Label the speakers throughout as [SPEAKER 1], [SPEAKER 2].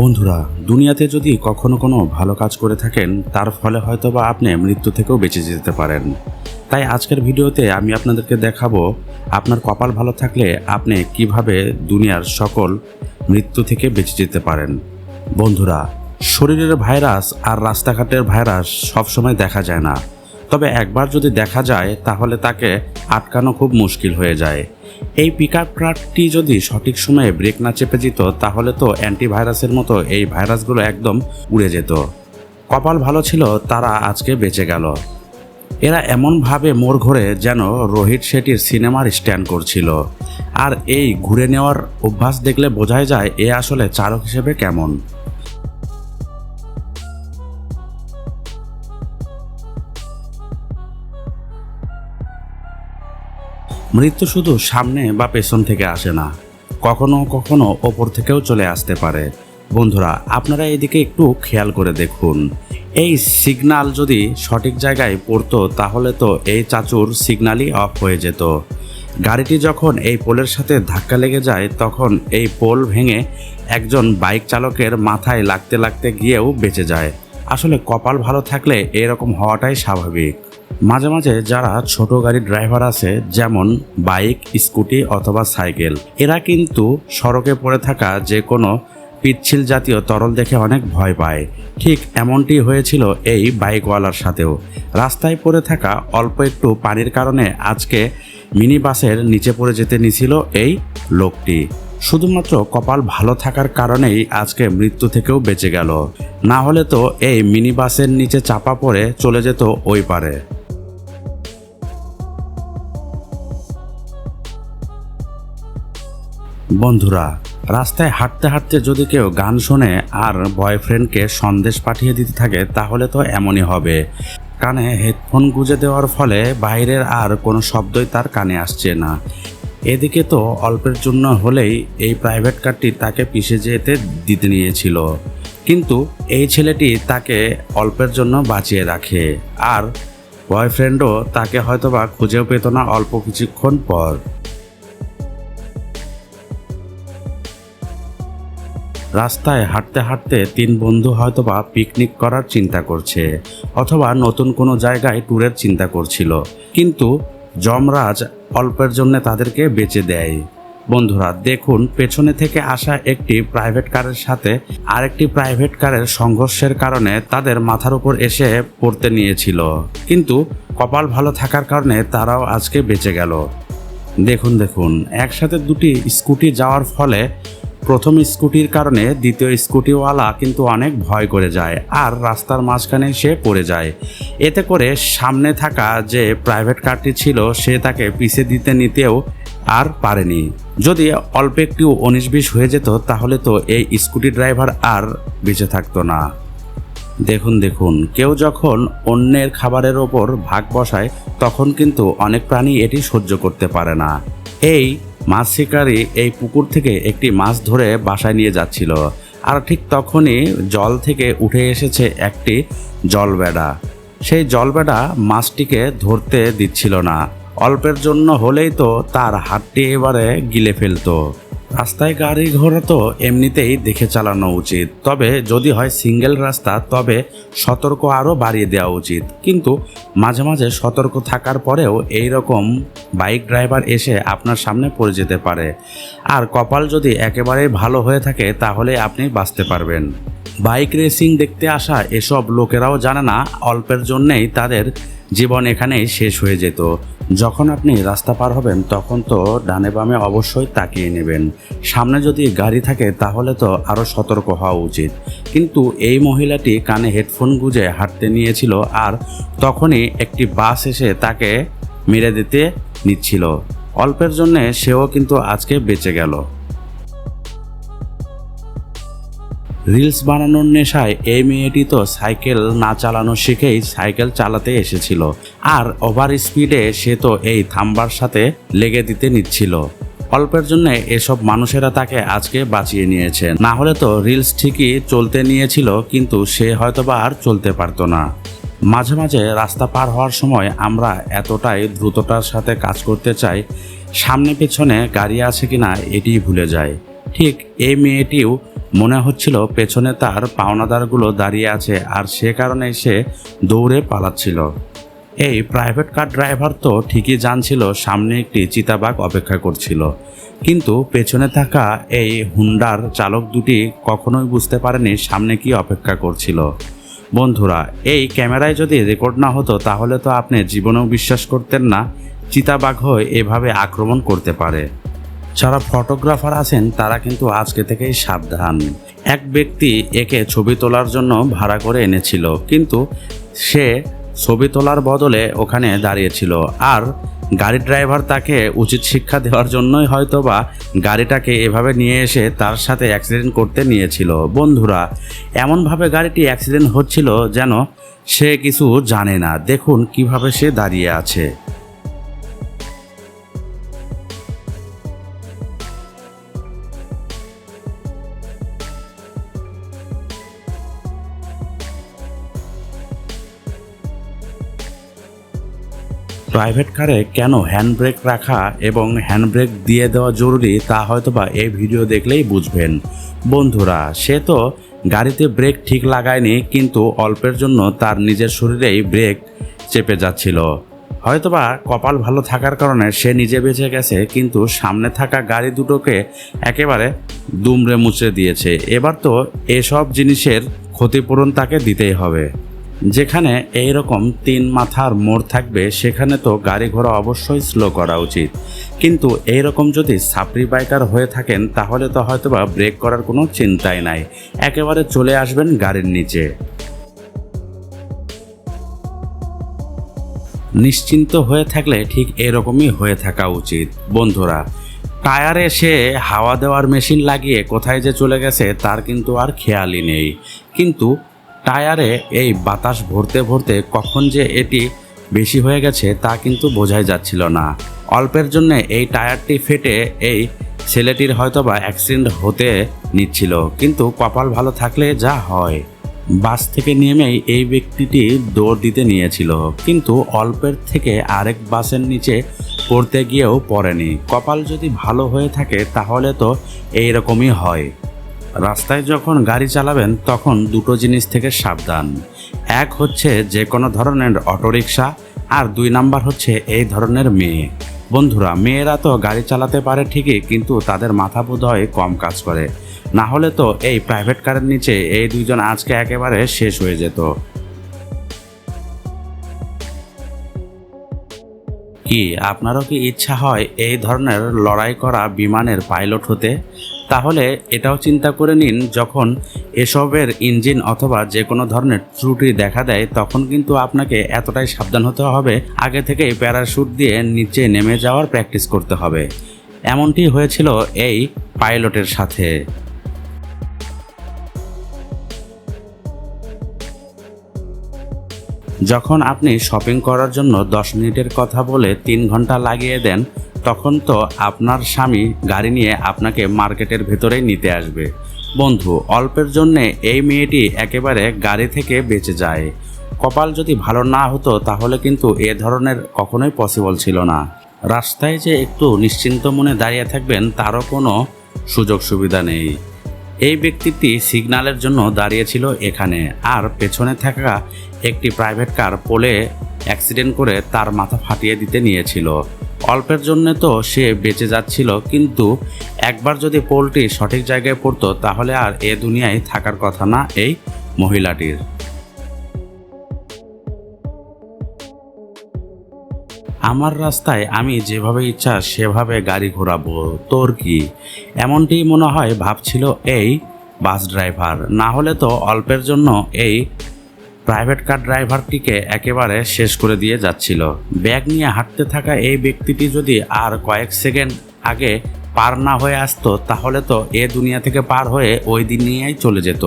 [SPEAKER 1] বন্ধুরা, দুনিয়াতে যদি কখনো কোনো ভালো কাজ করে থাকেন, তার ফলে হয়তো বা আপনি মৃত্যু থেকেও বেঁচে যেতে পারেন। তাই আজকের ভিডিওতে আমি আপনাদেরকে দেখাবো, আপনার কপাল ভালো থাকলে আপনি কীভাবে দুনিয়ার সকল মৃত্যু থেকে বেঁচে যেতে পারেন। বন্ধুরা, শরীরের ভাইরাস আর রাস্তাঘাটের ভাইরাস সবসময় দেখা যায় না। তবে একবার যদি দেখা যায়, তাহলে তাকে আটকানো খুব মুশকিল হয়ে যায়। এই পিক আপ ট্রাকটি যদি সঠিক সময়ে ব্রেক না চেপে যেত, তাহলে তো অ্যান্টিভাইরাসের মতো এই ভাইরাসগুলো একদম উড়ে যেত। কপাল ভালো ছিল, তারা আজকে বেঁচে গেল। এরা এমনভাবে মোড় ঘোরে যেন রোহিত শেঠির সিনেমার স্ট্যান্ড করছিল। আর এই ঘুরে নেওয়ার অভ্যাস দেখলে বোঝাই যায়, এ আসলে চালক হিসেবে কেমন। মৃত্যু শুধু সামনে বা পেছন থেকে আসে না, কখনো কখনো ওপর থেকেও চলে আসতে পারে। বন্ধুরা, আপনারা এদিকে একটু খেয়াল করে দেখুন। এই সিগনাল যদি সঠিক জায়গায় পড়তো, তাহলে তো এই চাচুর সিগনালই অফ হয়ে যেত। গাড়িটি যখন এই পোলের সাথে ধাক্কা লেগে যায়, তখন এই পোল ভেঙে একজন বাইক চালকের মাথায় লাগতে লাগতে গিয়েও বেঁচে যায়। আসলে কপাল ভালো থাকলে এরকম হওয়াটাই স্বাভাবিক। মাঝে মাঝে যারা ছোট গাড়ির ড্রাইভার আছে, যেমন বাইক, স্কুটি অথবা সাইকেল, এরা কিন্তু সড়কে পড়ে থাকা যে কোনো পিচ্ছিল জাতীয় তরল দেখে অনেক ভয় পায়। ঠিক এমনটি হয়েছিল এই বাইকওয়ালার সাথেও। রাস্তায় পড়ে থাকা অল্প একটু পানির কারণে আজকে মিনি বাসের নিচে পড়ে যেতে নিছিল এই লোকটি। শুধুমাত্র কপাল ভালো থাকার কারণেই আজকে মৃত্যু থেকেও বেঁচে গেল। না হলে তো এই মিনি বাসের নিচে চাপা পড়ে চলে যেত ওই পারে। বন্ধুরা, রাস্তায় হাঁটতে হাঁটতে যদি কেউ গান শোনে আর বয়ফ্রেন্ডকে সন্দেশ পাঠিয়ে দিতে থাকে, তাহলে তো এমনই হবে। কানে হেডফোন গুঁজে দেওয়ার ফলে বাইরের আর কোনো শব্দই তার কানে আসছে না। এদিকে তো অল্পের জন্য হলেই এই প্রাইভেট কারটি তাকে পিষে যেতে দিতে নিয়েছিল। কিন্তু এই ছেলেটি তাকে অল্পের জন্য বাঁচিয়ে রাখে আর বয়ফ্রেন্ডও তাকে হয়তোবা খুঁজেও পেত না অল্প কিছুক্ষণ পর। রাস্তায় হাঁটতে হাঁটতে তিন বন্ধু হয়তোবা পিকনিক করার চিন্তা করছে, অথবা নতুন কোনো জায়গায় ট্যুরের চিন্তা করছিল। কিন্তু যমরাজ অল্পের জন্য তাদেরকে বেঁচে দেয়। বন্ধুরা, দেখুন, পেছনে থেকে আসা একটি প্রাইভেট কারের সাথে আরেকটি প্রাইভেট কারের সংঘর্ষের কারণে তাদের মাথার উপর এসে পড়তে নিয়েছিল। কিন্তু কপাল ভালো থাকার কারণে তারাও আজকে বেঁচে গেল। দেখুন দেখুন, একসাথে দুটি স্কুটি যাওয়ার ফলে প্রথম স্কুটির কারণে দ্বিতীয় স্কুটিওয়ালা কিন্তু অনেক ভয় করে যায় আর রাস্তার মাঝখানে সে পড়ে যায়। এতে করে সামনে থাকা যে প্রাইভেট কারটি ছিল, সে তাকে পিছিয়ে দিতে নিতেও আর পারেনি। যদি অল্প একটু উনিশ বিশ হয়ে যেত, তাহলে তো এই স্কুটি ড্রাইভার আর বেঁচে থাকতো না। দেখুন দেখুন, কেউ যখন অন্যের খাবারের ওপর ভাগ বসায়, তখন কিন্তু অনেক প্রাণী এটি সহ্য করতে পারে না। এই মাছ শিকারী এই পুকুর থেকে একটি মাছ ধরে বাসায় নিয়ে যাচ্ছিল। আর ঠিক তখনই জল থেকে উঠে এসেছে একটি জলবেড়া। সেই জলবেড়া মাছটিকে ধরতে দিচ্ছিল না। অল্পের জন্য হলেই তো তার হাতটি এবারে গিলে ফেলতো। রাস্তায় গাড়ি ঘোড়া তো এমনিতেই দেখে চালানো উচিত। তবে যদি হয় সিঙ্গেল রাস্তা, তবে সতর্ক আরও বাড়িয়ে দেওয়া উচিত। কিন্তু মাঝে মাঝে সতর্ক থাকার পরেও এই রকম বাইক ড্রাইভার এসে আপনার সামনে পড়ে যেতে পারে। আর কপাল যদি একেবারেই ভালো হয়ে থাকে, তাহলে আপনি বাঁচতে পারবেন। বাইক রেসিং দেখতে আসা এসব লোকেরাও জানে না, অল্পের জন্যেই তাদের জীবন এখানেই শেষ হয়ে যেত। যখন আপনি রাস্তা পার হবেন, তখন তো ডানে বামে অবশ্যই তাকিয়ে নেবেন। সামনে যদি গাড়ি থাকে, তাহলে তো আরও সতর্ক হওয়া উচিত। কিন্তু এই মহিলাটি কানে হেডফোন গুঁজে হাঁটতে নিয়েছিল আর তখনই একটি বাস এসে তাকে মেরে দিতে নিচ্ছিল। অল্পের জন্যে সেও কিন্তু আজকে বেঁচে গেল। রিলস বানানোর নেশায় এই মেয়েটি তো সাইকেল না চালানো শিখেই সাইকেল চালাতে এসেছিল। আর ওভার স্পিডে সে তো এই থাম্বার সাথে লেগে দিতে নিচ্ছিল। অল্পের জন্য এসব মানুষেরা তাকে আজকে বাঁচিয়ে নিয়েছে। না হলে তো রিলস ঠিকই চলতে নিয়েছিল, কিন্তু সে হয়তোবা আর চলতে পারতো না। মাঝে মাঝে রাস্তা পার হওয়ার সময় আমরা এতটাই দ্রুততার সাথে কাজ করতে চাই সামনে পেছনে গাড়ি আছে কিনা এটিই ভুলে যায় ঠিক এই মেয়েটিও মনে হচ্ছিল পেছনে তার পাওনাদারগুলো দাঁড়িয়ে আছে আর সে কারণে সে দৌড়ে পালাচ্ছিল। এই প্রাইভেট কার ড্রাইভার তো ঠিকই জানছিল সামনে একটি চিতাবাঘ অপেক্ষা করছিল। কিন্তু পেছনে থাকা এই হুন্ডার চালক দুটি কখনোই বুঝতে পারেনি সামনে কি অপেক্ষা করছিল। বন্ধুরা, এই ক্যামেরায় যদি রেকর্ড না হতো তাহলে তো আপনি জীবনেও বিশ্বাস করতেন না, চিতাবাঘ হয়ে এভাবে আক্রমণ করতে পারে। যারা ফটোগ্রাফার আছেন, তারা কিন্তু আজকে থেকেই সাবধান। এক ব্যক্তি একে ছবি তোলার জন্য ভাড়া করে এনেছিল, কিন্তু সে ছবি তোলার বদলে ওখানে দাঁড়িয়েছিল। আর গাড়ির ড্রাইভার তাকে উচিত শিক্ষা দেওয়ার জন্যই হয়তো বা গাড়িটাকে এভাবে নিয়ে এসে তার সাথে অ্যাক্সিডেন্ট করতে নিয়েছিল। বন্ধুরা, এমনভাবে গাড়িটি অ্যাক্সিডেন্ট হচ্ছিল যেন সে কিছু জানে না। দেখুন কীভাবে সে দাঁড়িয়ে আছে। প্রাইভেট কারে কেন হ্যান্ড ব্রেক রাখা এবং হ্যান্ড ব্রেক দিয়ে দেওয়া জরুরি তা হয়তোবা এই ভিডিও দেখলেই বুঝবেন। বন্ধুরা, সে তো গাড়িতে ব্রেক ঠিক লাগায়নি, কিন্তু অল্পের জন্য তার নিজের শরীরেই ব্রেক চেপে যাচ্ছিল। হয়তোবা কপাল ভালো থাকার কারণে সে নিজে বেঁচে গেছে, কিন্তু সামনে থাকা গাড়ি দুটোকে একেবারে দুমড়ে মুচড়ে দিয়েছে। এবার তো এসব জিনিসের ক্ষতিপূরণ তাকে দিতেই হবে। যেখানে এই রকম তিন মাথার মোড় থাকবে, সেখানে তো গাড়ি ঘোড়া অবশ্যই স্লো করা উচিত। কিন্তু এই রকম যদি সাপরি বাইকার হয়ে থাকেন, তাহলে তো হয়তোবা ব্রেক করার কোনো চিন্তাই নাই। একেবারে চলে আসবেন গাড়ির নিচে। নিশ্চিন্ত হয়ে থাকলে ঠিক এরকমই হয়ে থাকা উচিত। বন্ধুরা, টায়ারে সে হাওয়া দেওয়ার মেশিন লাগিয়ে কোথায় যে চলে গেছে, তার কিন্তু আর খেয়ালই নেই। কিন্তু টায়ারে এই বাতাস ভরতে ভরতে কখন যে এটি বেশি হয়ে গেছে তা কিন্তু বোঝাই যাচ্ছিল না। অল্পের জন্য এই টায়ারটি ফেটে এই ছেলেটির হয়তো বা অ্যাক্সিডেন্ট হতে নিচ্ছিল, কিন্তু কপাল ভালো থাকলে যা হয়। বাস থেকে নেমেই এই ব্যক্তিটি দৌড় দিতে নিয়েছিল, কিন্তু অল্পের থেকে আরেক বাসের নিচে পড়তে গিয়েও পড়েনি। কপাল যদি ভালো হয়ে থাকে তাহলে তো এই রকমই হয়। রাস্তায় যখন গাড়ি চালাবেন, তখন দুটো জিনিস থেকে সাবধান। এক হচ্ছে যে কোনো ধরনের অটোরিকশা আর দুই নাম্বার হচ্ছে এই ধরনের মেয়ে। বন্ধুরা, মেয়েরা তো গাড়ি চালাতে পারে ঠিকই, কিন্তু তাদের মাথা বোধ হয় কম কাজ করে। না হলে তো এই প্রাইভেট কারের নিচে এই দুইজন আজকে একেবারে শেষ হয়ে যেত। কি, আপনারও কি ইচ্ছা হয় এই ধরনের লড়াই করা বিমানের পাইলট হতে? তাহলে এটাও চিন্তা করে নিন, যখন এসবের ইঞ্জিন অথবা যে কোনো ধরনের ত্রুটি দেখা দেয়, তখন কিন্তু আপনাকে এতটাই সাবধান হতে হবে, আগে থেকেই প্যারাশুট দিয়ে নিচে নেমে যাওয়ার প্র্যাকটিস করতে হবে। এমনটি হয়েছিল এই পাইলটের সাথে। যখন আপনি শপিং করার জন্য দশ মিনিটের কথা বলে তিন ঘণ্টা লাগিয়ে দেন তখন তো আপনার স্বামী গাড়ি নিয়ে আপনাকে মার্কেটের ভেতরেই নিতে আসবে। বন্ধু, অল্পের জন্যে এই মেয়েটি একেবারে গাড়ি থেকে বেঁচে যায়। কপাল যদি ভালো না হতো তাহলে কিন্তু এ ধরনের কখনোই পসিবল ছিল না। রাস্তায় যে একটু নিশ্চিন্ত মনে দাঁড়িয়ে থাকবেন তারও কোনো সুযোগ সুবিধা নেই। এই ব্যক্তিটি সিগন্যালের জন্য দাঁড়িয়েছিল এখানে আর পেছনে থাকা একটি প্রাইভেট কার পোলে অ্যাক্সিডেন্ট করে তার মাথা ফাটিয়ে দিতে নিয়েছিল। অল্পের জন্য তো সে বেঁচে যাচ্ছিল, কিন্তু একবার যদি পোলটি সঠিক জায়গায় পড়তো, তাহলে আর এ দুনিয়ায় থাকার কথা না এই মহিলাটির। আমার রাস্তায় আমি যেভাবে ইচ্ছা, সেভাবে গাড়ি ঘোরাবো। তোর কি? এমনটি মনে হয়, ভাবছিল এই বাস ড্রাইভার। না হলে তো অল্পের জন্য এই প্রাইভেট কার ড্রাইভারটিকে একেবারে শেষ করে দিয়ে যাচ্ছিল। ব্যাগ নিয়ে হাঁটতে থাকা এই ব্যক্তিটি যদি আর কয়েক সেকেন্ড আগে পার না হয়ে আসতো, তাহলে তো এ দুনিয়া থেকে পার হয়ে ওই দিন নিয়েই চলে যেত।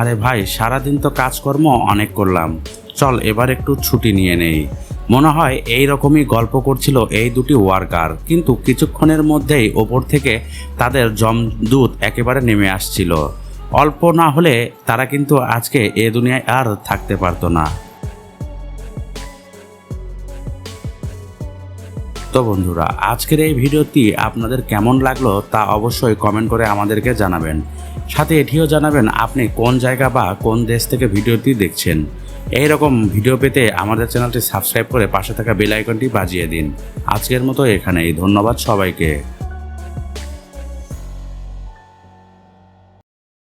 [SPEAKER 1] আরে ভাই, সারাদিন তো কাজকর্ম অনেক করলাম। চল, এবার একটু ছুটি নিয়ে নেই। মনে হয় এই রকমই গল্প করছিল এই দুটি ওয়ার্কার, কিন্তু কিছুক্ষণের মধ্যেই ওপর থেকে তাদের জমদূত একেবারে নেমে আসছিল। অল্প না হলে তারা কিন্তু আজকে এ দুনিয়ায় আর থাকতে পারতো না। তো বন্ধুরা, আজকের এই ভিডিওটি আপনাদের কেমন লাগল তা অবশ্যই কমেন্ট করে আমাদেরকে জানাবেন। সাথে এটিও জানাবেন আপনি কোন জায়গা বা কোন দেশ থেকে ভিডিওটি দেখছেন। এই রকম ভিডিও পেতে আমাদের চ্যানেলটি সাবস্ক্রাইব করে পাশে থাকা বেল আইকনটি বাজিয়ে দিন। আজকের মতো এখানেই, ধন্যবাদ সবাইকে।